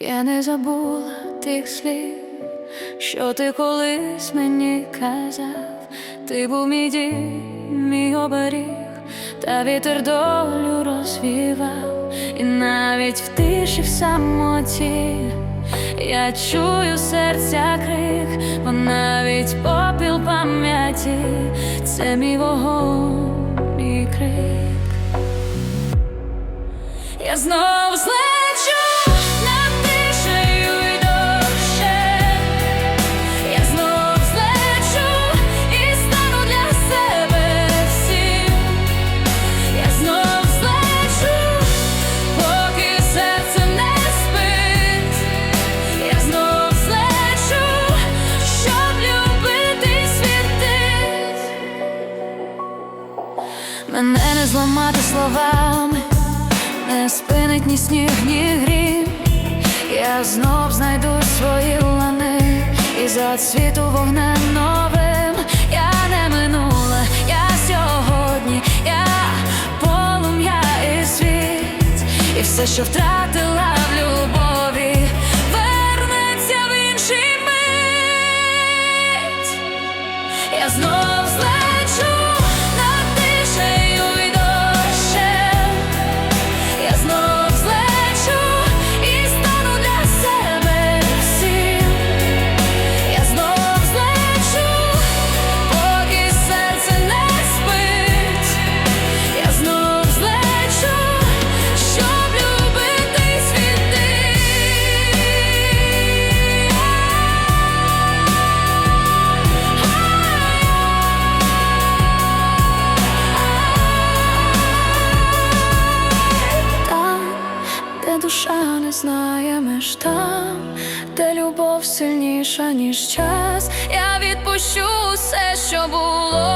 Я не забула тих слів, що ти колись мені казав, ти був мій дім, мій оберіг, та вітер долю розвівав, і навіть в тиші в самоті я чую серця крик, бо навіть попіл пам'яті це мій вогонь, мій крик. Я знов злечу зламати словами. Не спинить ні сніг, ні грім. Я знов знайду свої лани. І за світу вогнем новим. Я не минуле, я сьогодні, я полум'я і світ. І все, що втратила в любові, вернеться в інший я знов знає там, де любов сильніша, ніж час, я відпущу все, що було,